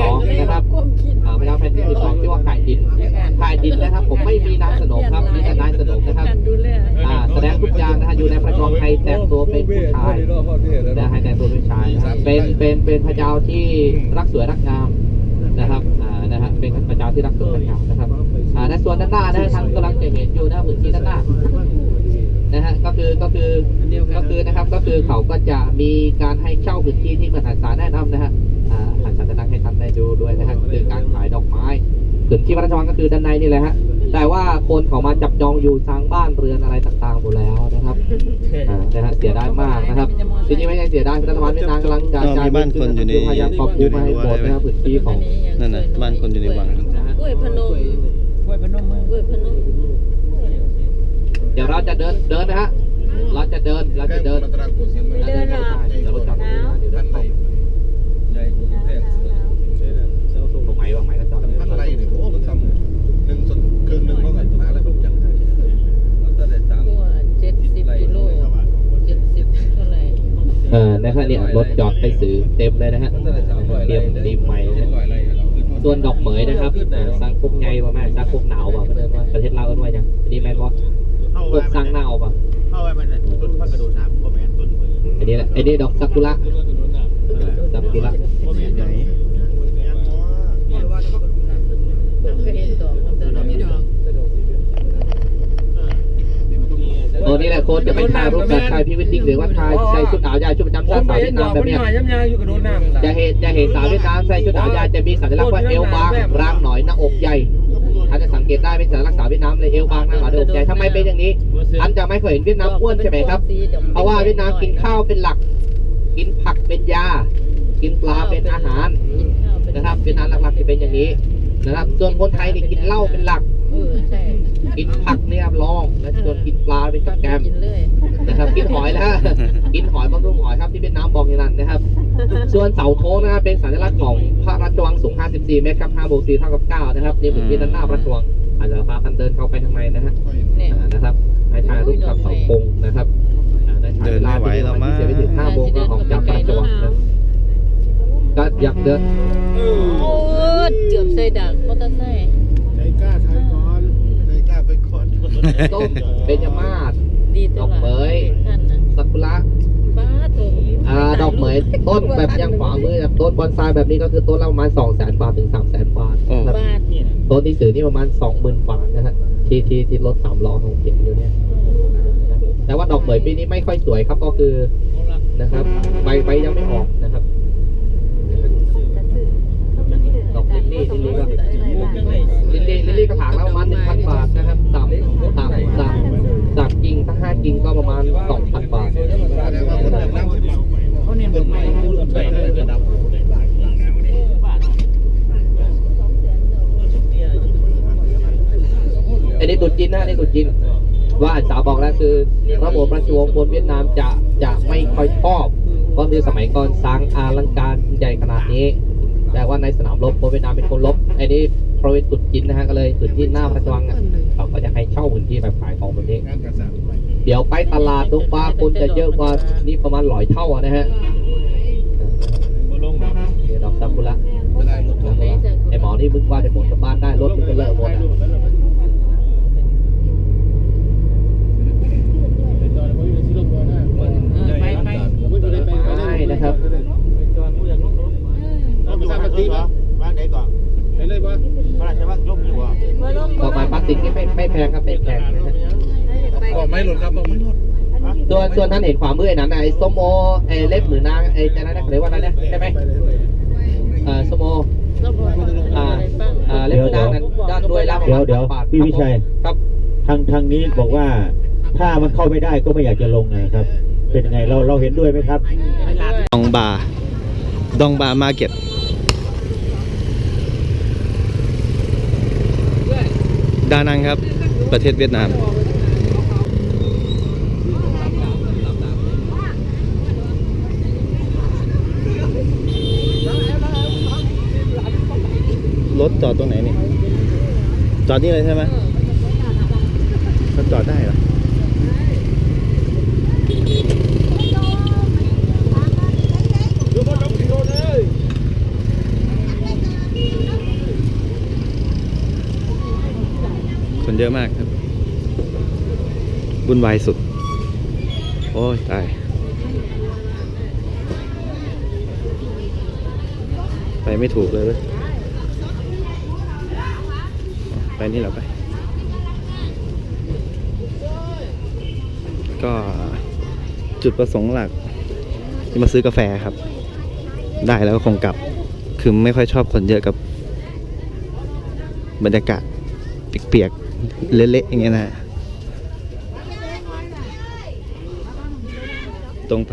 สองนะครับอ่าพระเจ้าแผ่นดินที่สองชื่ว่าขายดินขายดินนะครับ ผมไม่มีนางสนมครับมีแต่นายสนมนะครับแสดงทุกอย่างนะฮะอยู่ในพระจอมไทยแต่งตัวเป็นผู้ชายนะให้แต่งตัวเป็นชายนะครับเป็นเป็นเป็นพระเจ้าที่รักสวยรักงามนะครับนะฮะเป็นพระเจ้าที่รักสวยรักงามนะครับในส่วนด้านหน้านะท่านกำลังจะเห็นอยู่นะพื้นที่ด้านหน้านะฮะก็คือก็คือก็คือนะครับก็คือเขาก็จะมีการให้เช่าพื้นที่ที่มหันสารแนะนำนะฮะ อ่าหันสารจะนั่งให้ท่านได้ดูด้วยนะฮะคือการขายดอกไม้พื้นที่พระราชวังก็คือด้านในนี่แหละฮะแต่ว่าคนเขามาจับจองอยู่สร้างบ้านเรือนอะไรต่างๆหมดแล้วนะครับอ่านะฮะเสียดายมากนะครับจริงๆไม่ใช่เสียดายรัฐบาลเวียดนามกำลังจะอ๋อมีบ้านคนอยู่ในพยายามปรับปรุงมาให้หมดนะครับพื้นที่ของนั่นน่ะบ้านคนอยู่ในวังนะฮะกล้วยพนมกล้วยพนมมือกล้วยพนมเดี๋ยวเราจะเดินเดินนะฮะเราจะเดินเราจะเดินไม่เดินหรอ เออนะครับเนี่ยรถจอดไปสื่อเต็มเลยนะฮะแล้วก็ได้สามร้อยเตรียมตีใหม่นะเจ็ดฮะร้อยไรเราขึ้นมาส่วนดอกเหมยนะครับอ่าสร้างพวกไงวะแม่สร้างพวกหนาวป่ะประเทศลาวเอิ้นว่าหยังอันนี้แม่นบ่พวกสร้างหนาวป่ะเข้าไปมันต้นพักกระโดดน้ำก็แม่ต้นมืออันนี้แหละอันนี้ดอกซากุระซากุระ ไหน ต้องเคยเห็นดอกมันจะดอกดอก ตัวนี้แหละโค้ชจะไปถ่ายรูปแบบถ่ายพรีเวดดิ้งหรือว่าถ่ายใส่ชุดอาวยายชุดประจำชาติสาวเวียดนามแบบเนี้ยคนมาย้ำยาอยู่กระโดดน้ำจะเห็นจะเห็นสาวเวียดนามใส่ชุดอาวยายจะมีสัญลักษณ์ว่าเอวบางร่างหน่อยหน้าอกใหญ่ท่านจะสังเกตได้เป็นสัญลักษณ์สาวเวียดนามเลยเอวบางหน้าหน่อยหน้าอกใหญ่ทำไมเป็นอย่างนี้ท่านจะไม่เคยเห็นเวียดนามอ้วนใช่ไหมครับ เพราะว่าเวียดนามกินข้าวเป็นหลัก กินผักเป็นยา กินปลาเป็นอาหารนะครับเวียดนามหลักๆจะเป็นอย่างนี้นะครับ ส่วนคนไทยนี่กินเหล้าเป็นหลักเออใช่กินผักเนี่ยรองและส่วนกินปลา เป็นกับแกมกินเลยนะครับ กินหอยแล้วกินหอยบำรุงหอยครับที่เวียดนามบอกอย่างนั้นนะครับ ส่วนเสาโค้งนะครับเป็นสัญลักษณ์ของพระราชวังสูง 54 เมตรครับ5บวก4เท่ากับ 9 นะครับนี่เป็นที่ด้านหน้าพระราชวังอาจจะพาท่านเดินเข้าไปทางในนะฮะเนี่ยอ่านะครับให้ถ่ายรูปกับเสาโค้งนะครับอ่าได้ถ่ายเดินไม่ไหวแล้วมั้งเสียไปถึง5โมงก็ออกจากพระราชวังนะก็อยากเดินโอ้เกือบใส่ดักมอเตอร์ไซค์ใจกล้าทายก่อนใจกล้าไปก่อน ต้มเบญจมาศ ดีตัวดอกเหมยนั่นนะซากุระ บ้าตัวอ่าดอกเหมยต้นแบบยังขวามือแบบต้นบอนไซแบบนี้ก็คือต้นละประมาณ2 0 0 0 0 0 บาทถึง 3 0 0 0 0 0 บาทโอ้ครับบาทเนี่ยต้นที่สื่อนี่ประมาณ 20,000 บาทนะฮะที่ที่ที่รถสามล้อของเข็นอยู่เนี่ยแต่ว่าดอกเหมยปีนี้ไม่ค่อยสวยครับก็คือนะครับใบใบยังไม่ออกนะครับ ดอกลิลลี่ลิลลี่ก็ลิลลี่ลิลลี่กระถางละประมาณ1,000 บาทนะครับสามสามสามสามกิ่งถ้าห้ากิ่งก็ประมาณ 2,000 บาท เขาเนี่ยบอกไม่พูดไปเลยจะดับ อั นนี้ตุนจีนนะอันนี้ตุนจีนว่าสาวบอกแล้วคือ ระบบประชวงคนเวียดนามจะจะไม่ค่อยชอบเพราะคือสมัยก่อนสร้างอาลังการใหญ่ขนาดนี้ แต่ว่าในสนามรบคนเวียดนามเป็นคนรบไอ้นี่บริเวณตุนจีนนะฮะก็เลยตุนจีนหน้าพระราชวังอะเขาก็จะให้เช่าพื้นที่แบบขายของแบบนี้ เดี๋ยวไปตลาดดงปลาคนจะเยอะกว่านี่ประมาณหลายเท่าอะนะฮะนี่ดอกซากุระไอหมอนี่มึงว่าจะหมดกลับบ้านได้รถมึงก็เลอะหมดอะ ไปไป ใช่นะครับ เอาไปสร้างปฏิบัติบ้านไหนก่อนไปเลยบ่พระราชวังลงอยู่อะ ต่อไปพลาสติกนี่ไม่ไม่แพ งครับไม่แพงนะฮะบอไม่หลุดครับบอกไม่หลุดส่วนส่วนท่านเห็นขวามือไอ้นั้นน่ะไอ้ส้มโอไอ้เล็บหรือนางไอ้จะนั่นนะเรียกว่าอะไรนะใช่ไหมอ่อส้มโออ่าอ่าเล็บหรือนางนั้นด้านด้วยแล้วเดี๋ยวเดี๋ยวพี่วิชัยครับทางทางนี้บอกว่าถ้ามันเข้าไม่ได้ก็ไม่อยากจะลงนะครับ เป็นไงเราเราเห็นด้วยไหมครับดองบาดองบามาเก็ต ดานังครับ ประเทศเวียดนามรถจอดตรงไหนนี่ จอดนี่เลยใช่ไหมมันจอดได้เหรอ เยอะมากครับวุ่นวายสุด โอ้ยตาย ไปไม่ถูกเลยเว้ยไปนี่แหละไป ก็จุดประสงค์หลักที่มาซื้อกาแฟครับ ได้แล้วก็คงกลับ คือไม่ค่อยชอบคนเยอะกับบรรยากาศ เปียกๆ เละๆ อย่างเงี้ยนะ ตรงไป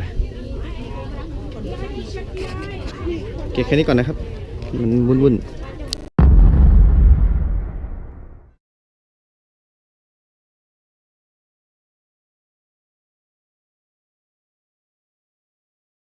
เก็บแค่นี้ก่อนนะครับ มันวุ่นๆ